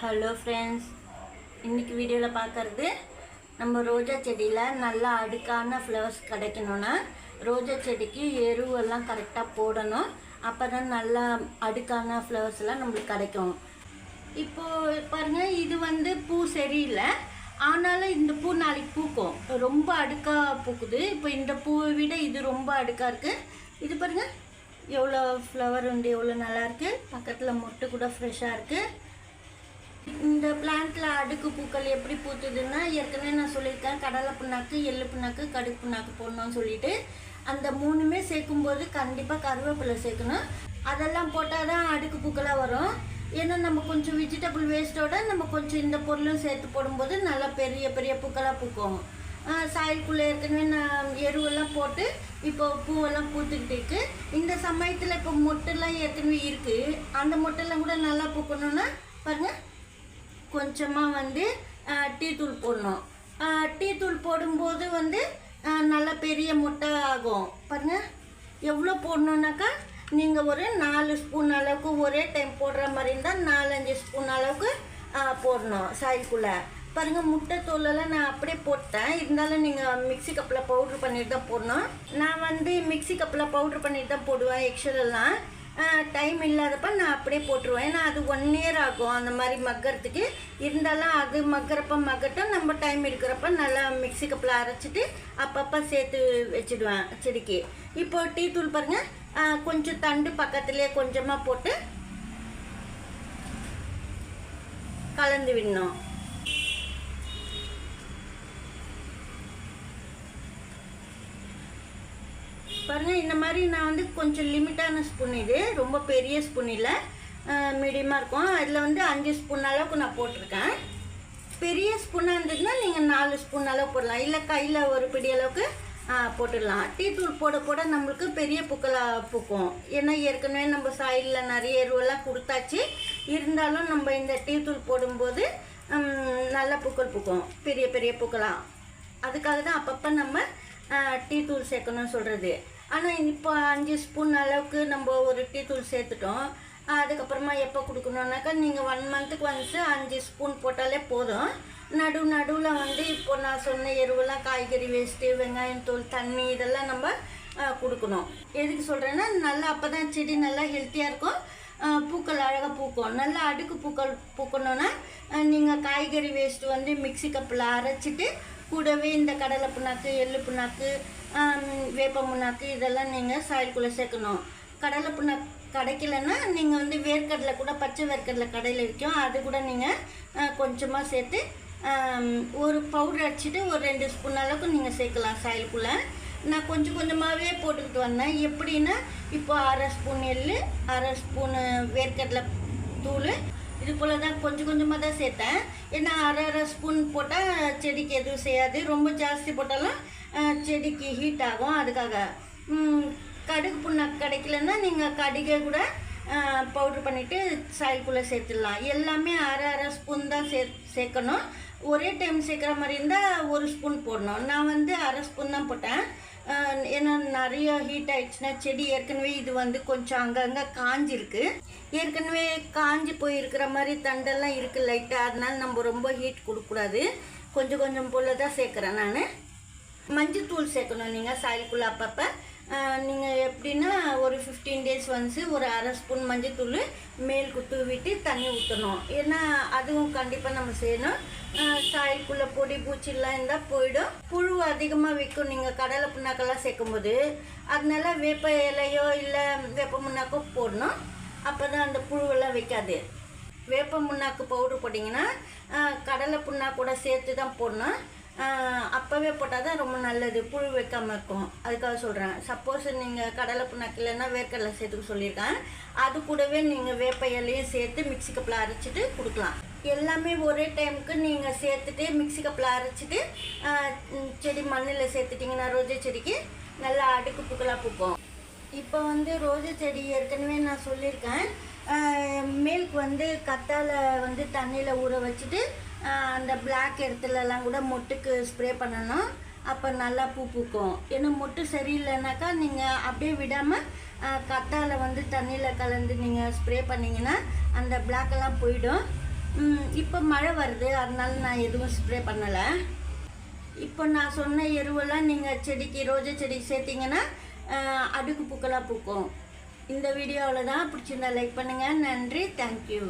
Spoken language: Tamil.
ஹலோ ஃப்ரெண்ட்ஸ் இன்றைக்கி வீடியோவில் பார்க்குறது நம்ம ரோஜா செடியில் நல்லா அடுக்கான ஃப்ளவர்ஸ் கிடைக்கணும்னா ரோஜா செடிக்கு எருவெல்லாம் கரெக்டாக போடணும். அப்போ தான் நல்லா அடுக்கான ஃப்ளவர்ஸ்லாம் நம்மளுக்கு கிடைக்கும். இப்போது பாருங்க இது வந்து பூ சரியில்லை ஆனாலும் இந்த பூ நாளைக்கு பூக்கும். ரொம்ப அடுக்காக பூக்குது. இப்போ இந்த பூவை விட இது ரொம்ப அடுக்காக இருக்குது இது பாருங்கள் எவ்வளோ ஃப்ளவர் உண்டு எவ்வளோ நல்லாயிருக்கு பக்கத்தில் மொட்டு கூட ஃப்ரெஷ்ஷாக இருக்குது இந்த பிளான்ட்ல அடுக்கு பூக்கள் எப்படி பூத்துதுன்னா ஏற்கனவே நான் சொல்லியிருக்கேன் கடலை புண்ணாக்கு எள்ளு புண்ணாக்கு கடுகு புண்ணாக்கு போடணும்னு சொல்லிட்டு அந்த மூணுமே சேர்க்கும்போது கண்டிப்பாக கருவேப்பிலை சேர்க்கணும். அதெல்லாம் போட்டால் தான் அடுக்கு பூக்களாக வரும். ஏன்னா நம்ம கொஞ்சம் வெஜிடபிள் வேஸ்ட்டோட நம்ம கொஞ்சம் இந்த பொருளும் சேர்த்து போடும்போது நல்லா பெரிய பெரிய பூக்களாக பூக்கும். சாயலுக்குள்ளே ஏற்கனவே நான் எருவெல்லாம் போட்டு இப்போ பூவெல்லாம் பூத்துக்கிட்டு இருக்கு. இந்த சமயத்தில் இப்போ மொட்டெல்லாம் ஏற்கனவே இருக்குது அந்த மொட்டெல்லாம் கூட நல்லா பூக்கணும்னா பாருங்கள் கொஞ்சமாக வந்து டீ தூள் போடணும். டீ தூள் போடும்போது வந்து நல்லா பெரிய முட்டை ஆகும். பாருங்க. எவ்வளோ போடணுன்னாக்கா நீங்கள் ஒரு நாலு ஸ்பூன் அளவுக்கு ஒரே டைம் போடுற மாதிரி இருந்தால் நாலஞ்சு ஸ்பூன் அளவுக்கு போடணும் சாய்க்குள்ளே பாருங்கள் முட்டை தோலெல்லாம் நான் அப்படியே போட்டேன். இருந்தாலும் நீங்கள் மிக்ஸி கப்பில் பவுட்ரு பண்ணிட்டு தான் போடணும். நான் வந்து மிக்ஸி கப்பில் பவுட்ரு பண்ணிட்டு தான் போடுவேன் எக்ஷலெல்லாம் டைம் இல்லாதப்ப நான் அப்படியே போட்டுருவேன். ஏன்னா அது ஒன் இயர் ஆகும். அந்த மாதிரி மக்கிறதுக்கு. இருந்தாலும் அது மக்கிறப்ப மக்கட்டும் நம்ம டைம் இருக்கிறப்ப நல்லா மிக்ஸி கப்பில் அரைச்சிட்டு அப்பப்போ சேர்த்து வச்சிடுவேன் செடிக்கு. இப்போ டீ தூள் பாருங்கள் கொஞ்சம் தண்டு பக்கத்துலேயே கொஞ்சமாக போட்டு கலந்து விடணும். பாருங்கள் இந்த மாதிரி நான் வந்து கொஞ்சம் லிமிட்டான ஸ்பூன் இது. ரொம்ப பெரிய ஸ்பூன் இல்லை. மீடியமாக இருக்கும். அதில் வந்து அஞ்சு ஸ்பூன் அளவுக்கு நான் போட்டிருக்கேன். பெரிய ஸ்பூனாக இருந்ததுன்னா நீங்கள் நாலு ஸ்பூன் அளவு போடலாம். இல்லை கையில் ஒரு பிடி அளவுக்கு போட்டுடலாம். டீ தூள் போட போட நம்மளுக்கு பெரிய பூக்களாக பூக்கும். ஏன்னா ஏற்கனவே நம்ம சாயிலில் நிறைய எருவெல்லாம் கொடுத்தாச்சு. இருந்தாலும் நம்ம இந்த டீ தூள் போடும்போது நல்ல பூக்கள் பூக்கும். பெரிய பெரிய பூக்களாக அதுக்காக தான் அப்பப்போ நம்ம டீ தூள் சேர்க்கணும்னு சொல்கிறது ஆனால் இப்போ அஞ்சு ஸ்பூன் அளவுக்கு நம்ம ஒரு டீ தூள் சேர்த்துட்டோம். அதுக்கப்புறமா எப்போ கொடுக்கணுன்னாக்கா நீங்கள் ஒன் மந்த்துக்கு ஒன்ஸு அஞ்சு ஸ்பூன் போட்டாலே போதும். நடு நடுவில் வந்து இப்போ நான் சொன்ன எருவெல்லாம் காய்கறி வேஸ்ட்டு வெங்காயம் தூள் தண்ணி இதெல்லாம் நம்ம கொடுக்கணும். எதுக்கு சொல்கிறேன்னா நல்லா அப்போ தான் செடி நல்லா ஹெல்த்தியாக இருக்கும். பூக்கள் அழகாக பூக்கும். நல்லா அடுக்கு பூக்கள் பூக்கணுன்னா நீங்கள் காய்கறி வேஸ்ட்டு வந்து மிக்ஸி கப்பில் அரைச்சிட்டு கூடவே இந்த கடலை புண்ணாக்கு எள்ளு புண்ணாக்கு வேப்ப புண்ணாக்கு இதெல்லாம் நீங்கள் சாயல்குள்ளே சேர்க்கணும். கடலை புண்ணாக்கு கிடைக்கலன்னா நீங்கள் வந்து வேர்க்கடலை கூட பச்சை வேர்க்கடலை கடையில் விற்கும். அது கூட நீங்கள் கொஞ்சமாக சேர்த்து ஒரு பவுடர் அடிச்சுட்டு ஒரு ரெண்டு ஸ்பூன் அளவுக்கு நீங்கள் சேர்க்கலாம் சாயலுக்குள்ளே நான் கொஞ்சம் கொஞ்சமாகவே போட்டுக்கிட்டு வந்தேன். எப்படின்னா இப்போ அரை ஸ்பூன் எள்ளு அரை ஸ்பூனு வேர்க்கடலை தூள் இது போல் தான் கொஞ்சம் கொஞ்சமாக தான் சேர்த்தேன். ஏன்னா அரை அரை ஸ்பூன் போட்டால் செடிக்கு எதுவும் செய்யாது. ரொம்ப ஜாஸ்தி போட்டாலும் செடிக்கு ஹீட் ஆகும். அதுக்காக கடுகு புண்ணாக்கு கிடைக்கலன்னா நீங்கள் கடுகை கூட பவுட்ரு பண்ணிவிட்டு சாயல்குள்ளே சேர்த்துடலாம். எல்லாமே அரை அரை ஸ்பூன் தான் சே சேர்க்கணும். ஒரே டைம் சேர்க்குற மாதிரி இருந்தால் ஒரு ஸ்பூன் போடணும். நான் வந்து அரை ஸ்பூன் தான் போட்டேன். ஏன்னா நிறைய ஹீட் ஆயிடுச்சுன்னா செடி ஏற்கனவே இது வந்து கொஞ்சம் அங்கங்கே காஞ்சிருக்கு. ஏற்கனவே காஞ்சி போயிருக்கிற மாதிரி தண்டெல்லாம் இருக்குது லைட்டாக அதனால நம்ம ரொம்ப ஹீட் கொடுக்கூடாது கொஞ்சம் கொஞ்சம் போல் தான் சேர்க்குறேன் நான். மஞ்சள் தூள் சேர்க்கணும் நீங்கள் சாயலுக்குள்ளே அப்பப்போ. நீங்கள் எப்படின்னா ஒரு ஃபிஃப்டீன் டேஸ் ஒன்ஸு ஒரு அரை ஸ்பூன் மஞ்சத்தூள் மேல் குத்து விட்டு தண்ணி ஊற்றணும் ஏன்னா அதுவும் கண்டிப்பாக நம்ம செய்யணும். சாயலுக்குள்ளே பொடி பூச்சிலாம் இருந்தால் போயிடும். புழு அதிகமாக விற்கும் நீங்கள் கடலை புண்ணாக்கெல்லாம் சேர்க்கும்போது அதனால வேப்ப இலையோ இல்லை வேப்ப முன்னாக்கோ போடணும். அப்போ தான் அந்த புழுவெல்லாம் வைக்காது. வேப்ப முன்னாக்கு பவுடர் போட்டிங்கன்னா கடலை புண்ணாக்கூட சேர்த்து தான் போடணும். அப்போவே போட்டால் தான் ரொம்ப நல்லது. புழு வைக்காமல் இருக்கும். அதுக்காக சொல்கிறேன் சப்போஸ் நீங்கள் கடலை புண்ணாக்கு இல்லைன்னா வேர்க்கடலை சேர்த்துக்க சொல்லியிருக்கேன். அது கூடவே நீங்கள் வேப்ப இலையும் சேர்த்து மிக்ஸி கப்பில் அரைச்சிட்டு கொடுக்கலாம். எல்லாமே ஒரே டைமுக்கு நீங்கள் சேர்த்துட்டு மிக்ஸி கப்பில் அரைச்சிட்டு செடி மண்ணில் சேர்த்துட்டிங்கன்னா ரோஜா செடிக்கு நல்லா அடுக்கு பூக்களாக பூக்கும். இப்போ வந்து ரோஜா செடி ஏற்கனவே நான் சொல்லியிருக்கேன். மில்க் வந்து கத்தால வந்து தண்ணியில் ஊற வச்சுட்டு அந்த பிளாக் இடத்துலலாம் கூட மொட்டுக்கு ஸ்ப்ரே பண்ணணும். அப்போ நல்லா பூ பூக்கும். ஏன்னா மொட்டு சரியில்லைனாக்கா நீங்கள் அப்படியே விடாமல் கத்தாழை வந்து தண்ணியில் கலந்து நீங்கள் ஸ்ப்ரே பண்ணிங்கன்னா அந்த பிளாக்கெல்லாம் போயிடும். இப்போ மழை வருது. அதனால நான் எதுவும் ஸ்ப்ரே பண்ணலை. இப்போ நான் சொன்ன எருவெல்லாம் நீங்கள் செடிக்கு ரோஜா செடிக்கு சேர்த்திங்கன்னா அடுக்கு பூக்கெல்லாம் பூக்கும். இந்த வீடியோவில் தான் பிடிச்சிருந்தா லைக் பண்ணுங்கள் நன்றி. தேங்க்யூ